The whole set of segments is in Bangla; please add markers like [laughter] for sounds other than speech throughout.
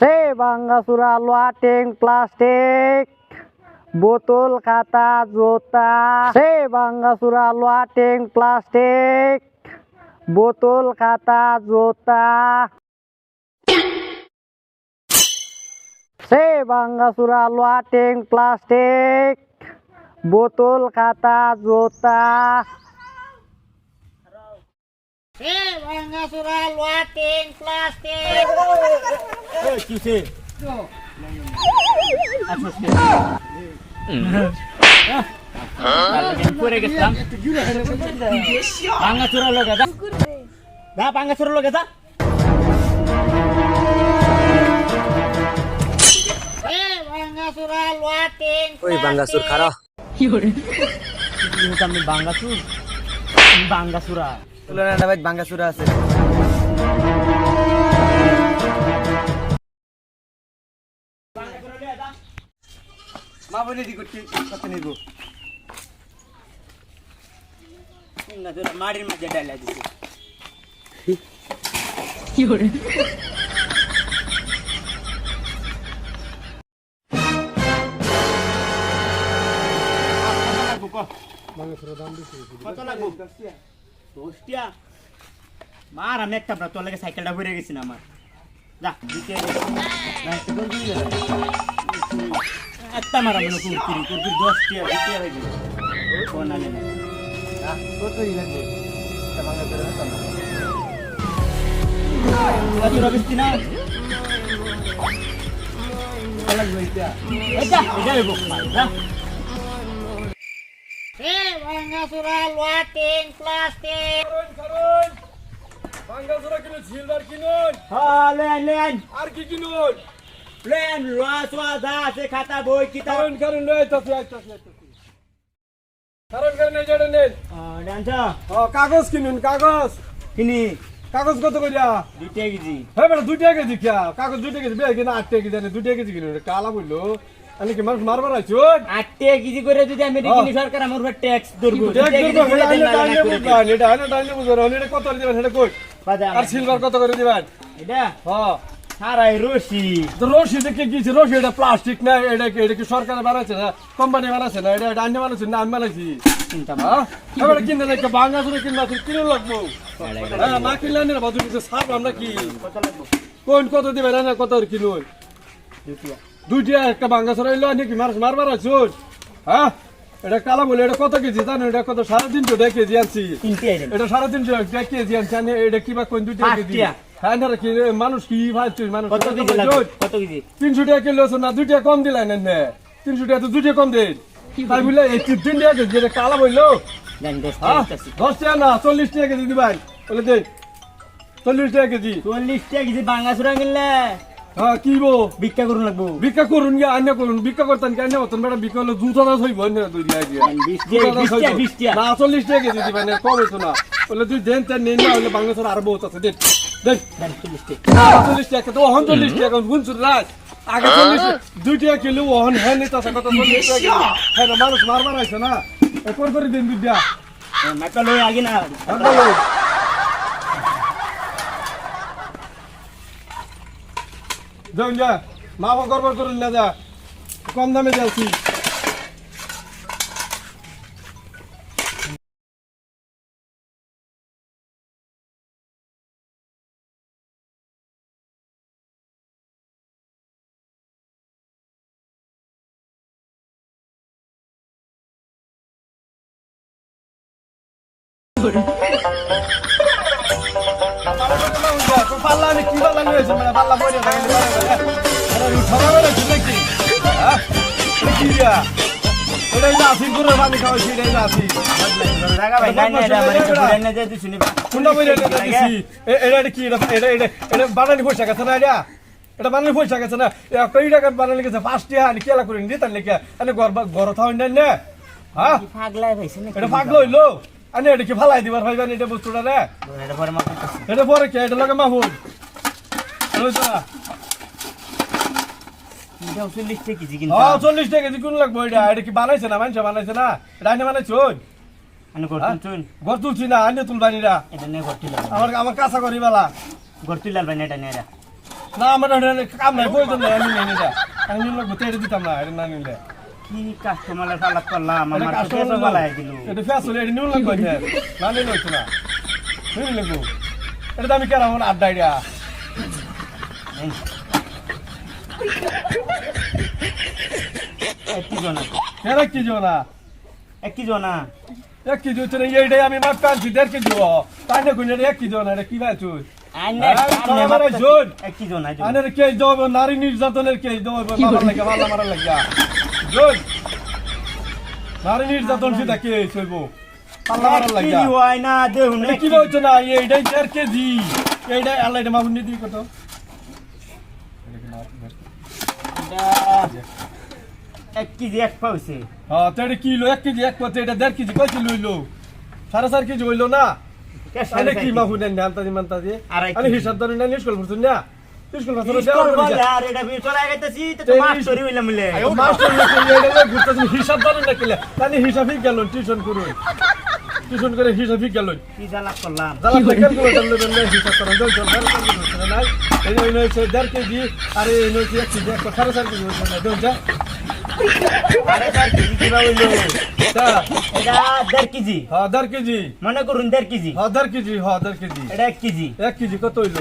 সে ভাঙ্গাচুরা লোয়াটিং প্লাস্টিক বোতল খাতা জোতা সে ভাঙ্গাচুরা লোয়াটিং প্লাস্টিক বোতল খাতা জোতা সে ভাঙ্গাচুরা লোয়াটিং প্লাস্টিক বোতল খাতা জোতা সে ভাঙ্গাচুরা লোয়াটিং প্লাস্টিক কিসে করে গেছিলাম ভাঙ্গা চোরা লোক দা ভাঙ্গা চোরা লোক দা ওই বাঙ্গাসুর খারা আমি বাঙ্গাসুর। বাঙ্গাসুরা তুলনাটা ভাই বাঙ্গাসুরা আছে। মা বলে দি করতে কত নিব মাটির মাঝে ডাইলা দিছে কত লাগবো দশটিয়া মার আমি একটা তোর লাগে সাইকেলটা ভরে গেছি না আমার যা দিতে একটা মারা মনে কুরকুরি কুরকুরি দশটিয়া দিতে লাগবে। কোন আনে না কতই লাগবে? কত রবিস্তি না লাগবে এটা এটা এটা দেবো যা সে ভাঙ্গাচুরা লোয়াটিং প্লাস্টিক। বাঙ্গাসুরা কিনুন সিলভার কিনুন হ্যাঁ লেন লেন। আর কি কিনুন লেন রস দা আছে খাতা বই কিতাব। কারণ কারণ আইতাছি কারণ কারণ এই যেটা নেন ডান্স ও কাগজ কিনুন কাগজ। কিনি। কাগজ কত করিয়া দুইটা কেজি। হ্যাঁ বেটা কেজি খেয়া। কাগজ দুইটা কেজি বেয়া কিনা আটটা কেজি আনে দুইটা কেজি কিনুন। কালা বলল আমি কি মানুষ মারবার আছো আটটে কেজি করে যদি আমি কিনি সরকার আমার উপর ট্যাক্স ধরবো। এটা এটা এটা কত করে দিবেন সেটা কই? আর সিলভার কত করে দিবেন? এটা? হ্যাঁ সারাই রশি। রশি দেখে গিয়েছে রশি এটা প্লাস্টিক না? এটা কি এটা কি সরকার বানাচ্ছে না? কোম্পানি বানাচ্ছে না? এটা আইনে বানাচ্ছে না? আমি বানাইছি। হ্যাঁ? এবারে কিনে দেখে বাঙ্গা ধরে কিনা কিনে লাগবো। হ্যাঁ না কিনলে আনি না বাদু দিতে সাপ আমরা কি? কোন কত দিবে না কত করে কিনুন দুইটা একটা বাঙ্গা ধরে এলো নাকি মার মারবার আছুন হ্যাঁ? এটা কালা বলে এটা কত কেজি জানো? এটা কত? সাড়ে তিনশো কেজি আনছি। এটা সাড়ে তিনশো কেজি আনছি। আনি এটা কিবা কোন দুইটা কেজি? কি মানুষ কি মানুষ কত কেজি লাগবে? কত কেজি? তিনশো টাকা কিলো না দুই টাকা কম দিলাই না। তিনশো টাকা তো দুইটা কম দিন। তাই বুঝলে এই তিন টাকা কেজি এটা কালা বলল দশ হ্যাঁ টাকা দশ টাকা না চল্লিশ টাকা কেজি দিবেন। বলে দেন চল্লিশ টাকা কেজি। চল্লিশ টাকা কেজি বাঙ্গাসুরা কিনলে। হ্যাঁ কি বো ভিক্ষা করুন লাগবো। ভিক্ষা করুন গিয়ে আন্য করুন। ভিক্ষা করতেন কি আন্য করতেন বেটা ভিক্ষা হলে জুতো না থইব অন্য দুই দিয়া গিয়া টাকা টাকা টাকা না চল্লিশ টাকা কেজি দিবেন কম হইতো না। বলে তুই দেন তেন নেই না হলে বাংলাদেশের আরও বহুত আছে দেন জানি চল্লিশ টাকা টাকা তো ওহন চল্লিশ টাকা গুনছুন রাজ? আগে চল্লিশ দুই টাকা কিলো ওহন হ্যাঁ নিতে আছে কত চল্লিশ টাকা হ্যাঁ মানুষ মারবার আছে না। একবার করে দিন দুই দিয়া মাইকা লই আগে না। যাও যা। মা বাবা গড়বড় করুন না যা। কম দামে যাচ্ছি। [laughs] পাল্লা আমি কি পাল্লা নিয়েছি মানে পাল্লা পরে সবাই বেড়েছি নাকি? কি ওটাই যে আসি গুড়ের পানি খাওয়াইছি এটাই যে আসি বানানি পয়সা গেছে না এটা এটা বানানি পয়সা গেছে না কই টাকা বানানি গেছে ফার্স্ট ইয়ার আনি কেলা করে নিতে লেগে ঘর ঘর থাও না হ্যাঁ পাগলাই ভাইছে না এটা পাগল হইল? আনি এটা কি ফালাই দিবার ভাইবানি এটা বস্তুটা রে। এটা পরে মাথা এটা পরে কে? এটা লাগে মাহুল চল্লিশ টাকা কেজি কিন্তু। হ্যাঁ চল্লিশ টাকা কেজি কোন লাগবো এটা? এটা কি বানাইছে না? মানুষ বানাইছে না? এটা আইনে বানাইছো ঘর তুলছি। না আইনে তুলবানি না এটা নিয়ে ঘরটি লাল আমার আমার কাঁচা করি বেলা। ঘরটি লাল ভাই না এটা নিয়ে না আমার কাম নাই প্রয়োজন নাই আমি নিয়ে যা আমি নিয়ে এটা দিতাম না এটা না নিলে। কি কাস্টমারের পালাত করলাম? আমার তো বালাই দিল। এটা ফেস এটা নিয়ে লাগবো এটা। না নিলে হইতো না নিয়ে লাগবো। এটা আমি আমার আড্ডা আইডিয়া। এক কি জনা কেন কি না। এক কি জনা এক কেজি হচ্ছে এইটাই আমি মাছ পাচ্ছি দেড় কেজি হ তাই না কোন এক কেজি এটা কি ভাই তুই? তোরা জোন। জনা নারী নির্যাতনের কেস দেবো মারার লাগে মারার লাগে জোন নারী নির্যাতন পাল্লা মারার লাগে। কি হয় বলছো না? এইটাই দেড় কেজি। এইটাই আল্লাহ এটা মামুন দিবি কত? এক কেজি এক পাউছে হ্যাঁ তো এটা কিলো এক কেজি এক পথে এটা দেড় কেজি কয় কিলো হইল? সাড়ে চার কেজি হইল না? কি মাহুন নেন মানতাজি। আড়াই আরে হিসাব ধরে নেন স্কুল পড়ছুন না? স্কুল পড়ছুন স্কুল বলে আর এটা বি চলে গেতেছি তো এই- মাস্টারি হইলাম মিলে মাস্টার লোকে এগুলো ঘুরতেছেন হিসাব ধরে না কিলে তাহলে হিসাবই গেল টিউশন করুন টিউশন করে হিসাবই গেল কি জ্বালা করলাম হিসাব নাই এই দেড় কেজি আর এই এক কেজি সাড়ে চার না দেখুন যা হ্যাঁ দেড় কেজি মনে করুন দেড় কেজি হ্যাঁ দেড় কেজি হ্যাঁ দেড় কেজি এটা এক কেজি এক কেজি কত হইল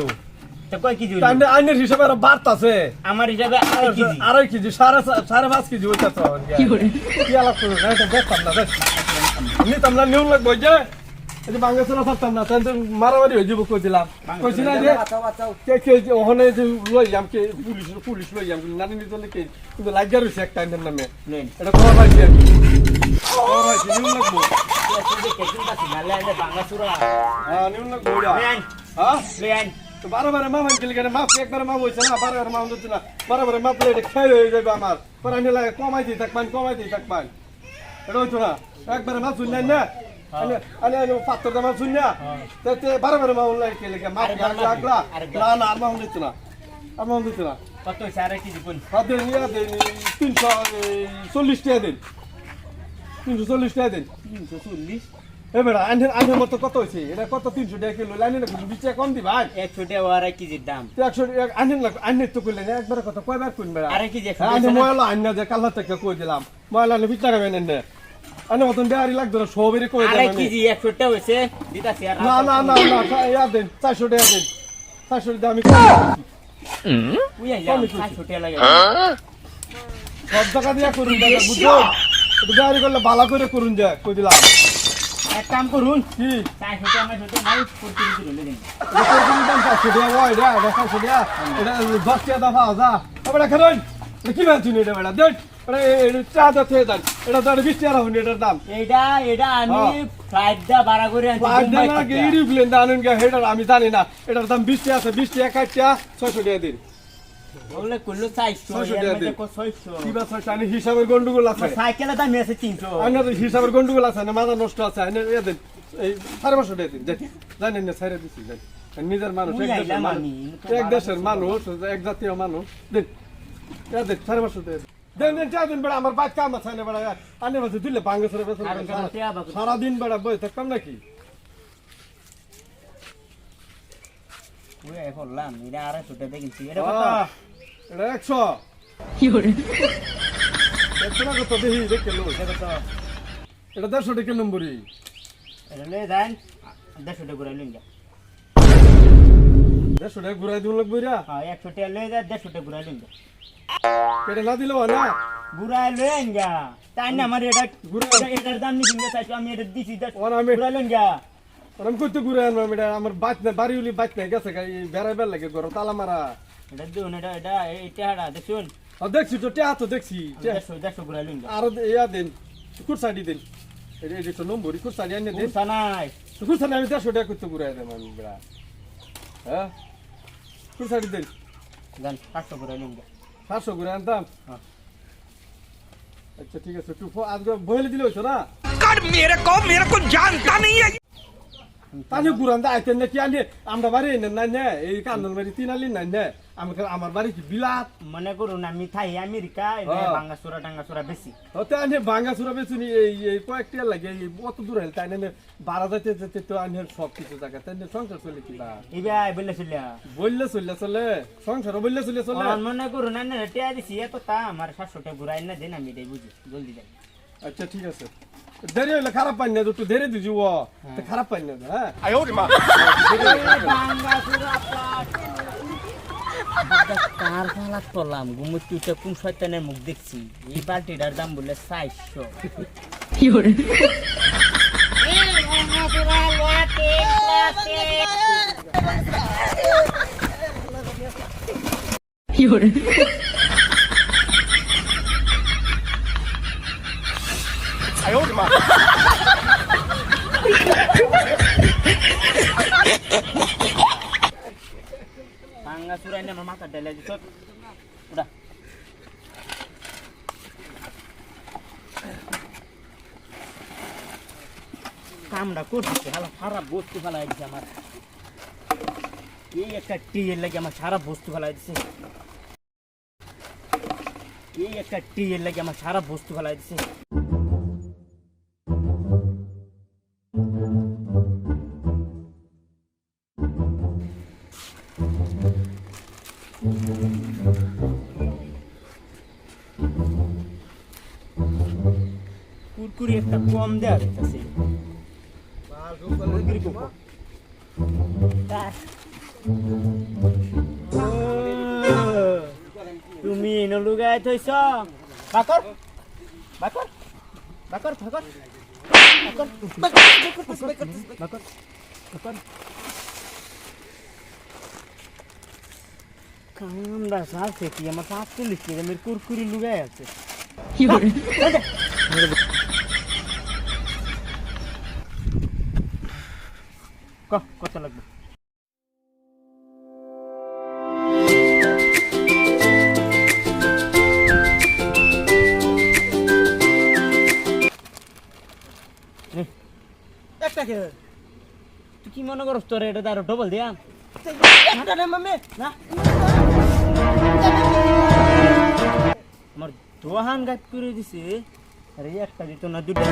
আইনের হিসাবে আরও বার্তা আছে আমার হিসাবে আড়াই কেজি আড়াই কেজি সাড়ে সাড়ে পাঁচ কেজি হইতে কি আলাপ করুন না এটা দেখতাম না নিতাম না নিউন লাগবো যে বাংলা চলা থাকতাম না তাই মারামারি হয়ে যাব কই দিলাম কইছি না যে কে কে ওখানে যে লই যাম কে পুলিশ পুলিশ লই যাম নানি নিতে কে কিন্তু লাগিয়া রয়েছে একটা আইনের নামে নেন এটা খবর পাইছি আমি খবর পাইছি নিউন লাগবো হ্যাঁ নিউন লাগবো হ্যাঁ তো বারে বারে মা ভাঙছিল কেন মাপ একবারে মাপ হয়েছে না বারে বারে মাপ হচ্ছে না। বারে বারে মাপ এটা খেয়ে হয়ে যাবে আমার। পরে আমি লাগে কমাই দিয়ে থাকবেন কমাই দিয়ে থাকবেন। এটা হইতো না। একবারে মাপ শুনলেন না? আনে আনে আনে পাত্র দাম শুন না? তে বারে বারে মাপ লাগে কে লেগে মাপ লাগলা না না আর মাপ দিত না। আর মাপ দিত না। কত নিয়ে তিনশো চল্লিশ টাকা দিন। তিনশো চল্লিশ টাকা দিন। তিনশো চল্লিশ? এবার আনহের আনহের মতো কত হয়েছে? এটা কত? তিনশো টাকা কিলো। লাইনে না বিশ টাকা কম দিবা একশো টাকা আড়াই কেজির দাম। একশো আনহেন লাগ আনহের তো করলেন একবার কথা কয়বার কোন বেড়া আড়াই কেজি একশো টাকা না? ময়লা আন্না যে কাল্লা থেকে কই দিলাম। ময়লা আনে বিশ টাকা বেনেন নে আনে মতন বেয়ারি লাগতো না সবেরই কই আড়াই দিলাম কেজি একশো টাকা হয়েছে দিতাছি আর না না না না ইয়া দেন চারশো টাকা দেন। চারশো টাকা আমি উই আইলাম চারশো টাকা লাগে। সব টাকা দিয়া করুন দাদা বুঝছ বেয়ারি করলে ভালো করে করুন যা কই দিলাম। এক কাম করুন। কি আমার নাই রইলে দিন এটা করবেন দাম চারশো টাকা ওই রে এটা চারশো টাকা এটা দশ টাকা দাফা যা এবার খেলেন এটা কি? ভাবছি এটা বেড়া দেখ এটা চা এটা টাকা এটার দাম এটা আমি হ্যাঁ। ফ্লাইটটা ভাড়া করে আনছি মুম্বাই থেকে। আমি জানি না। এটার দাম বিশ টাকা আছে বিশ টাকা ষাট টাকা ছয়শো টাকা দিন। ওগুলো করল ছয়শো কিবা ছয়শো আমি হিসাবের গন্ডগোল আছে। সাইকেলের দাম আছে তিনশো। আপনার হিসাবের গন্ডগোল আছে না মাথা নষ্ট আছে আইনে ইয়ে দেন। এই সাড়ে পাঁচশো টাকা দিন জানেন না সাইরে দিচ্ছি দেন। নিজের মানুষ এক দেশের মানুষ। এক জাতীয় মানুষ দেন। ইয়া দেন সাড়ে পাঁচশো টাকা দিন। আমার বাইক কাম আছে দিলে ভাঙ্গে। সারাদিন বেড়া বই থাকতাম নাকি? ওই করলাম এটা আড়াইশো টাকা কিনছি এটা কত? এটা একশো। একশো টাকা তো দেখি দেখে লো। এটা কত? এটা দেড়শো টাকা নম্বরই। এটা লয়ে যান দেড়শো টাকা ঘুরাই লইন যা। দেড়শো টাকা ঘুরাই দিন লাগবো রা। হ্যাঁ একশো টাকা লয়ে যা দেড়শো টাকা ঘুরাই লইন যা। এটা না দিলেও না? ঘুরাই লইন যা। তাই না আমার এটা ঘুরাই- এটার দাম নিছি চাইছো আমি এটা দিছি ঘুরাই লইন যা। আর আমি করতে ঘুরে আনলাম এটা আমার বাচ না বাড়ি উলি বাচ নাই গেছে গাই বেড়াই বেড় লাগে ঘর তালা মারা। এটা দিন এটা এটা এটা হাড়া দেখুন। আর দেখছি তো টেয়া তো দেখছি আরও ইয়া দিন কুরসাডি দিন। এটা এটা তো নম্বরই কুরসাডি আনিয়ে দিন। বুঝছা নাই কুরসাডি আমি দেড়শো টাকা করতে ঘুরে দেন আমি বেড়া। হ্যাঁ? কুরসাডি দিন। যান পাঁচশো ঘুরাই লইন যা সাতশো ঘুরে আনতাম। হ্যাঁ। আচ্ছা ঠিক আছে একটু ফো- আজকে বহেলে দিলে হইছো না? তাহলে ঘুরান দা আইতেন না কি আনি আমরা বাড়ি এনে নাই নে এই কান্দন বাড়ি তিন আলি নাই নে। আমাকে আমার বাড়ি কি বিলাত? মনে করুন আমি থাই আমেরিকা হ্যাঁ। বাঙ্গাসুরা টাঙ্গাসুরা বেশি। হতে আনি ভাঙ্গা চুরা বেচুনি এই এই কয়েকটা লাগে এই অত দূর হলে তাই না বাড়া যাইতে যেতে তো আনি সব কিছু জায়গা। তাই না সংসার চলে কি বা? এবার বললে চলে। বললে চললে চলে সংসার বললে চলে চলে। মনে করুন আমি রেটিয়া দিছি এত তা আমার সাতশোটা ঘুরাই না দিন আমি এটাই বুঝি জলদি যাই আচ্ছা ঠিক আছে। দেরি হইলে খারাপ পাই না একটু দেরি দিছি ও। খারাপ পাই না হ্যাঁ। কার ফালা করলাম? ঘুমুতে কোন শয়তানের মুখ দেখছি? এই বালতিটার দাম বললে চারশো। এ ভাঙাচোরা লোহা টিন প্লাস্টিক ভাঙ্গা মাথা ডেলে দিছ ওটা কামটা করতেছে হালা সারা বস্তু ফেলাই দিছে আমার এই একটা টিয়ের লাগে আমার সারা বস্তু ফেলাই দিছে এই একটা টিয়ের লাগে আমার সারা বস্তু ফেলাই দিছে কুরকুরি একটা কম দেওয়া যাইতেছে। কুরকুরি কম তুমি এনে লুগাই থৈছ বাকর বাকর বাকর বাকর বাকর বাকর বাকর। কামড়া সালছে কি? আমার পাঁচ চল্লিশ কেজি কুরকুরি লুগাই আছে। ক কত লাগবে। তুই কি মনে করস তোর এটা আরও ডবল দিয়া? না? আমার দোহান গাছ করে দিছে। আরে একটা দিত না দুটো।